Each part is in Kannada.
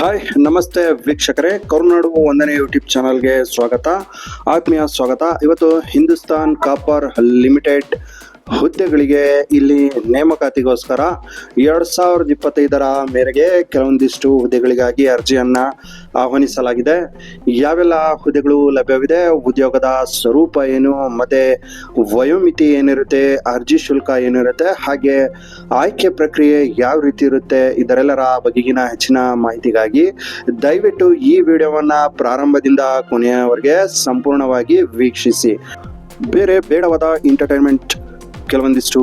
ಹಾಯ್ ನಮಸ್ತೆ ವೀಕ್ಷಕರೇ. ಕರುನಾಡು ಒಂದನೇ ಯೂಟ್ಯೂಬ್ ಚಾನಲ್ಗೆ ಸ್ವಾಗತ. ಆತ್ಮೀಯ ಸ್ವಾಗತ. ಇವತ್ತು ಹಿಂದೂಸ್ತಾನ್ ಕಾಪರ್ ಲಿಮಿಟೆಡ್ ಹುದ್ದೆಗಳಿಗೆ ಇಲ್ಲಿ ನೇಮಕಾತಿಗೋಸ್ಕರ ಎರಡು ಸಾವಿರದ ಇಪ್ಪತ್ತೈದರ ಮೇರೆಗೆ ಕೆಲವೊಂದಿಷ್ಟು ಹುದ್ದೆಗಳಿಗಾಗಿ ಅರ್ಜಿಯನ್ನು ಆಹ್ವಾನಿಸಲಾಗಿದೆ. ಯಾವೆಲ್ಲ ಹುದ್ದೆಗಳು ಲಭ್ಯವಿದೆ? ಉದ್ಯೋಗದ ಸ್ವರೂಪ ಏನು? ಮತ್ತು ವಯೋಮಿತಿ ಏನಿರುತ್ತೆ? ಅರ್ಜಿ ಶುಲ್ಕ ಏನಿರುತ್ತೆ? ಹಾಗೆ ಆಯ್ಕೆ ಪ್ರಕ್ರಿಯೆ ಯಾವ ರೀತಿ ಇರುತ್ತೆ? ಇದರೆಲ್ಲರ ಬಗೆಗಿನ ಹೆಚ್ಚಿನ ಮಾಹಿತಿಗಾಗಿ ದಯವಿಟ್ಟು ಈ ವಿಡಿಯೋವನ್ನು ಪ್ರಾರಂಭದಿಂದ ಕೊನೆಯವರೆಗೆ ಸಂಪೂರ್ಣವಾಗಿ ವೀಕ್ಷಿಸಿ. ಬೇರೆ ಬೇಡವಾದ ಎಂಟರ್ಟೈನ್ಮೆಂಟ್ ಕೆಲವೊಂದಿಷ್ಟು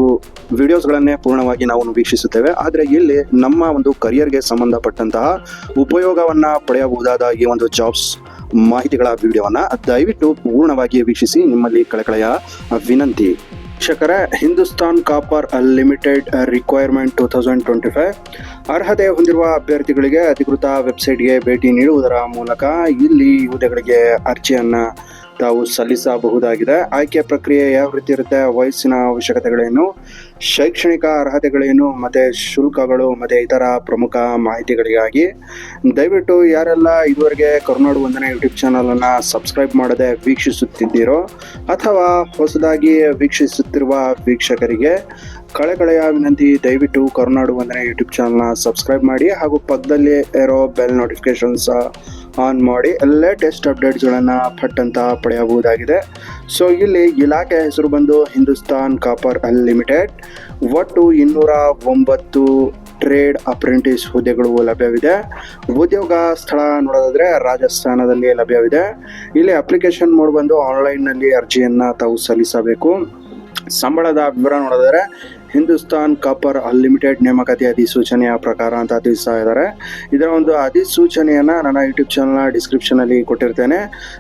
ವಿಡಿಯೋಸ್ಗಳನ್ನೇ ಪೂರ್ಣವಾಗಿ ನಾವು ವೀಕ್ಷಿಸುತ್ತೇವೆ. ಆದರೆ ಇಲ್ಲಿ ನಮ್ಮ ಒಂದು ಕರಿಯರ್ಗೆ ಸಂಬಂಧಪಟ್ಟಂತಹ ಉಪಯೋಗವನ್ನು ಪಡೆಯಬಹುದಾದ ಈ ಒಂದು ಜಾಬ್ಸ್ ಮಾಹಿತಿಗಳ ವಿಡಿಯೋವನ್ನು ದಯವಿಟ್ಟು ಪೂರ್ಣವಾಗಿ ವೀಕ್ಷಿಸಿ. ನಿಮ್ಮಲ್ಲಿ ಕಳಕಳೆಯ ವಿನಂತಿ. ವೀಕ್ಷಕರೇ Hindustan copper limited requirement two thousand twenty five ಅರ್ಹತೆ ಹೊಂದಿರುವ ಅಭ್ಯರ್ಥಿಗಳಿಗೆ ಅಧಿಕೃತ ವೆಬ್ಸೈಟ್ಗೆ ಭೇಟಿ ನೀಡುವುದರ ಮೂಲಕ ಇಲ್ಲಿ ಹುದ್ದೆಗಳಿಗೆ ಅರ್ಜಿಯನ್ನು ತಾವು ಸಲ್ಲಿಸಬಹುದಾಗಿದೆ. ಆಯ್ಕೆ ಪ್ರಕ್ರಿಯೆ ಯಾವ ರೀತಿ ಇರುತ್ತೆ? ವಯಸ್ಸಿನ ಅವಶ್ಯಕತೆಗಳೇನು? ಶೈಕ್ಷಣಿಕ ಅರ್ಹತೆಗಳೇನು? ಮತ್ತು ಶುಲ್ಕಗಳು, ಮತ್ತು ಇತರ ಪ್ರಮುಖ ಮಾಹಿತಿಗಳಿಗಾಗಿ. ದಯವಿಟ್ಟು ಯಾರೆಲ್ಲ ಇದುವರೆಗೆ ಕರುನಾಡು ಒಂದನೇ ಯೂಟ್ಯೂಬ್ ಚಾನಲನ್ನು ಸಬ್ಸ್ಕ್ರೈಬ್ ಮಾಡದೆ ವೀಕ್ಷಿಸುತ್ತಿದ್ದೀರೋ, ಅಥವಾ ಹೊಸದಾಗಿ ವೀಕ್ಷಿಸುತ್ತಿರುವ ವೀಕ್ಷಕರಿಗೆ ಕಳೆಕಳೆಯ ವಿನಂತಿ, ದಯವಿಟ್ಟು ಕರುನಾಡು ಒಂದನೇ ಯೂಟ್ಯೂಬ್ ಚಾನಲ್ನ ಸಬ್ಸ್ಕ್ರೈಬ್ ಮಾಡಿ, ಹಾಗೂ ಪಕ್ಕದಲ್ಲಿ ಇರೋ ಬೆಲ್ ನೋಟಿಫಿಕೇಶನ್ಸ್ ಆನ್ ಮಾಡಿ ಲೇಟೆಸ್ಟ್ ಅಪ್ಡೇಟ್ಸ್ಗಳನ್ನು ಪಟ್ ಅಂತ ಪಡೆಯಬಹುದಾಗಿದೆ. ಸೊ ಇಲ್ಲಿ ಇಲಾಖೆ ಹೆಸರು ಬಂದು ಹಿಂದೂಸ್ತಾನ್ ಕಾಪರ್ ಅನ್ಲಿಮಿಟೆಡ್ ಒಟ್ಟು ಇನ್ನೂರ ಒಂಬತ್ತು ಟ್ರೇಡ್ ಅಪ್ರೆಂಟಿಸ್ ಹುದ್ದೆಗಳು ಲಭ್ಯವಿದೆ. ಉದ್ಯೋಗ ಸ್ಥಳ ನೋಡೋದಾದ್ರೆ ರಾಜಸ್ಥಾನದಲ್ಲಿ ಲಭ್ಯವಿದೆ. ಇಲ್ಲಿ ಅಪ್ಲಿಕೇಶನ್ ಮೋಡ್ ಬಂದು ಆನ್ಲೈನ್ನಲ್ಲಿ ಅರ್ಜಿಯನ್ನು ತಾವು ಸಲ್ಲಿಸಬೇಕು. ಸಂಬಳದ ವಿವರ ನೋಡಿದರೆ ಹಿಂದೂಸ್ತಾನ್ ಕಾಪರ್ ಅನ್ಲಿಮಿಟೆಡ್ ನೇಮಕಾತಿ ಅಧಿಸೂಚನೆಯ ಪ್ರಕಾರ ಅಂತ ತಿಳಿಸ್ತಾ ಇದ್ದಾರೆ. ಇದರ ಒಂದು ಅಧಿಸೂಚನೆಯನ್ನು ನನ್ನ ಯೂಟ್ಯೂಬ್ ಚಾನಲ್ನ ಡಿಸ್ಕ್ರಿಪ್ಷನಲ್ಲಿ ಕೊಟ್ಟಿರ್ತೇನೆ.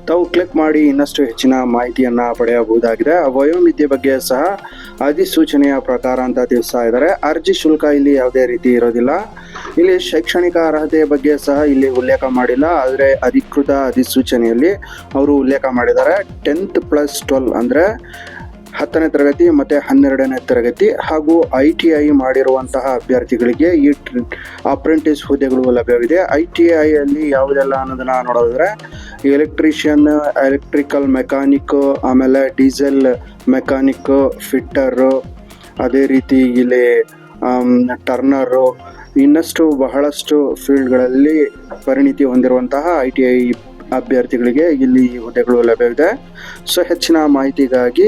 ತಾವು ಕ್ಲಿಕ್ ಮಾಡಿ ಇನ್ನಷ್ಟು ಹೆಚ್ಚಿನ ಮಾಹಿತಿಯನ್ನು ಪಡೆಯಬಹುದಾಗಿದೆ. ವಯೋಮಿತಿ ಬಗ್ಗೆ ಸಹ ಅಧಿಸೂಚನೆಯ ಪ್ರಕಾರ ಅಂತ ತಿಳಿಸ್ತಾ ಇದ್ದಾರೆ. ಅರ್ಜಿ ಶುಲ್ಕ ಇಲ್ಲಿ ಯಾವುದೇ ರೀತಿ ಇರೋದಿಲ್ಲ. ಇಲ್ಲಿ ಶೈಕ್ಷಣಿಕ ಅರ್ಹತೆಯ ಬಗ್ಗೆ ಸಹ ಇಲ್ಲಿ ಉಲ್ಲೇಖ ಮಾಡಿಲ್ಲ. ಆದರೆ ಅಧಿಕೃತ ಅಧಿಸೂಚನೆಯಲ್ಲಿ ಅವರು ಉಲ್ಲೇಖ ಮಾಡಿದ್ದಾರೆ. ಟೆಂತ್ ಪ್ಲಸ್ ಟ್ವೆಲ್ ಅಂದರೆ ಹತ್ತನೇ ತರಗತಿ ಮತ್ತು ಹನ್ನೆರಡನೇ ತರಗತಿ ಹಾಗೂ ಐ ಟಿ ಐ ಮಾಡಿರುವಂತಹ ಅಭ್ಯರ್ಥಿಗಳಿಗೆ ಈ ಅಪ್ರೆಂಟಿಸ್ ಹುದ್ದೆಗಳು ಲಭ್ಯವಿದೆ. ಐ ಟಿ ಐಯಲ್ಲಿ ಯಾವುದೆಲ್ಲ ಅನ್ನೋದನ್ನ ನೋಡೋದಾದರೆ ಎಲೆಕ್ಟ್ರಿಷಿಯನ್ ಎಲೆಕ್ಟ್ರಿಕಲ್ ಮೆಕ್ಯಾನಿಕ್ ಆಮೇಲೆ ಡೀಸೆಲ್ ಮೆಕ್ಯಾನಿಕ್ ಫಿಟ್ಟರು ಅದೇ ರೀತಿ ಇಲ್ಲಿ ಟರ್ನರು ಇನ್ನಷ್ಟು ಬಹಳಷ್ಟು ಫೀಲ್ಡ್ಗಳಲ್ಲಿ ಪರಿಣಿತಿ ಹೊಂದಿರುವಂತಹ ಐ ಟಿ ಐ ಅಭ್ಯರ್ಥಿಗಳಿಗೆ ಇಲ್ಲಿ ಹುದ್ದೆಗಳು ಲಭ್ಯವಿದೆ. ಸೊ ಹೆಚ್ಚಿನ ಮಾಹಿತಿಗಾಗಿ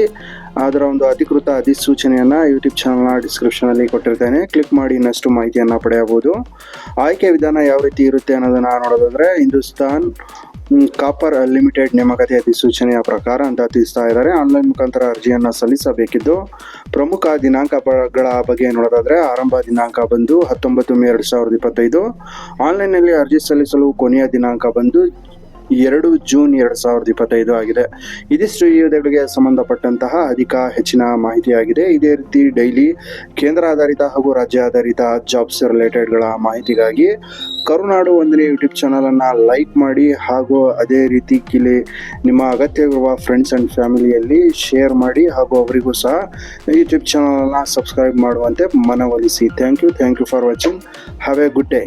ಅದರ ಒಂದು ಅಧಿಕೃತ ಅಧಿಸೂಚನೆಯನ್ನ ಯೂಟ್ಯೂಬ್ ಚಾನಲ್ನ ಡಿಸ್ಕ್ರಿಪ್ಷನಲ್ಲಿ ಕೊಟ್ಟಿರ್ತೇನೆ. ಕ್ಲಿಕ್ ಮಾಡಿ ಇನ್ನಷ್ಟು ಮಾಹಿತಿಯನ್ನ ಪಡೆಯಬಹುದು. ಆಯ್ಕೆ ವಿಧಾನ ಯಾವ ರೀತಿ ಇರುತ್ತೆ ಅನ್ನೋದನ್ನ ನೋಡೋದಾದ್ರೆ ಹಿಂದೂಸ್ತಾನ್ ಕಾಪರ್ ಲಿಮಿಟೆಡ್ ನೇಮಕಾತಿ ಅಧಿಸೂಚನೆಯ ಪ್ರಕಾರ ಅಂತ ತಿಳಿಸ್ತಾ ಇದ್ದಾರೆ. ಆನ್ಲೈನ್ ಮುಖಾಂತರ ಅರ್ಜಿಯನ್ನು ಸಲ್ಲಿಸಬೇಕಿದ್ದು, ಪ್ರಮುಖ ದಿನಾಂಕಗಳ ಬಗ್ಗೆ ನೋಡೋದಾದ್ರೆ ಆರಂಭ ದಿನಾಂಕ ಬಂದು ಹತ್ತೊಂಬತ್ತು ಮೇ ಎರಡು ಸಾವಿರದ ಇಪ್ಪತ್ತೈದು. ಆನ್ಲೈನ್ನಲ್ಲಿ ಅರ್ಜಿ ಸಲ್ಲಿಸಲು ಕೊನೆಯ ದಿನಾಂಕ ಬಂದು ಎರಡು ಜೂನ್ ಎರಡು ಸಾವಿರದ ಇಪ್ಪತ್ತೈದು ಆಗಿದೆ. ಇದಿಷ್ಟು ಈ ಹುದ್ದೆಗಳಿಗೆ ಸಂಬಂಧಪಟ್ಟಂತಹ ಅಧಿಕ ಹೆಚ್ಚಿನ ಮಾಹಿತಿಯಾಗಿದೆ. ಇದೇ ರೀತಿ ಡೈಲಿ ಕೇಂದ್ರ ಆಧಾರಿತ ಹಾಗೂ ರಾಜ್ಯ ಆಧಾರಿತ ಜಾಬ್ಸ್ ರಿಲೇಟೆಡ್ಗಳ ಮಾಹಿತಿಗಾಗಿ ಕರುನಾಡು ಒಂದನೇ ಯೂಟ್ಯೂಬ್ ಚಾನಲನ್ನು ಲೈಕ್ ಮಾಡಿ ಹಾಗೂ ಅದೇ ರೀತಿ ಕಿಲಿ ನಿಮ್ಮ ಅಗತ್ಯವಿರುವ ಫ್ರೆಂಡ್ಸ್ ಆ್ಯಂಡ್ ಫ್ಯಾಮಿಲಿಯಲ್ಲಿ ಶೇರ್ ಮಾಡಿ ಹಾಗೂ ಅವರಿಗೂ ಸಹ ಯೂಟ್ಯೂಬ್ ಚಾನಲನ್ನು ಸಬ್ಸ್ಕ್ರೈಬ್ ಮಾಡುವಂತೆ ಮನವೊಲಿಸಿ. Thank you thank you for watching. Have a good day.